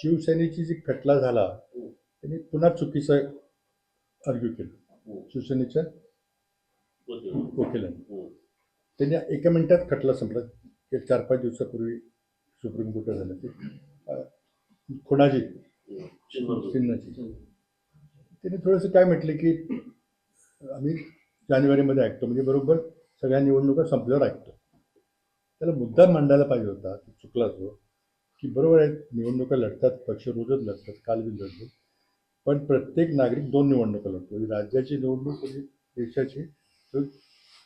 शिवसेनेची जी खटला झाला त्यांनी पुन्हा चुकीचं आर्ग्यू केलं. शिवसेनेच्या वकिलांनी. त्यांनी एका मिनिटात खटला संपला. एक चार पाच दिवसापूर्वी सुप्रीम कोर्टात झालं ते. खुणाजी चिन्हाची त्यांनी थोडंसं काय म्हटलं की आम्ही जानेवारीमध्ये ऐकतो. म्हणजे बरोबर सगळ्या निवडणुका संपल्यावर ऐकतो. त्याला मुद्दा मांडायला पाहिजे होता. चुकला तो. की बरोबर आहे निवडणुका लढतात पक्ष रोजच लढतात काल बी लढले पण प्रत्येक नागरिक दोन निवडणुका लढतो. राज्याची निवडणूक म्हणजे देशाची.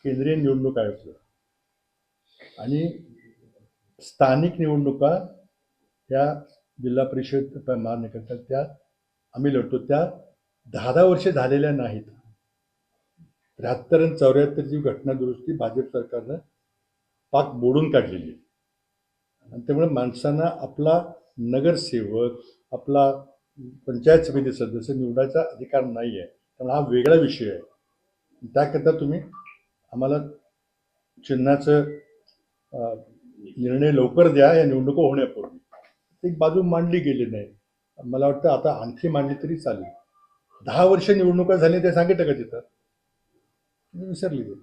केंद्रीय निवडणूक आयोग आणि स्थानिक निवडणुका त्या जिल्हा परिषद प- महानगरपालिका त्या आम्ही लढतो. त्या दहा दहा वर्षे झालेल्या नाहीत. त्र्याहत्तर आणि चौऱ्याहत्तरची घटना दुरुस्ती भाजप सरकारनं पाक बोडून काढलेली आहे. आणि त्यामुळे माणसांना आपला नगरसेवक आपला पंचायत समिती सदस्य निवडायचा अधिकार नाही आहे त्यामुळे हा वेगळा विषय आहे. त्याकरता तुम्ही आम्हाला चिन्हाचं निर्णय लवकर द्या या निवडणुका होण्यापूर्वी. एक बाजू मांडली गेली नाही. मला वाटतं आता आणखी मांडली तरी चालेल. दहा वर्ष निवडणुका झाली ते सांगितलं का तिथं? तुम्ही विसरली गेली.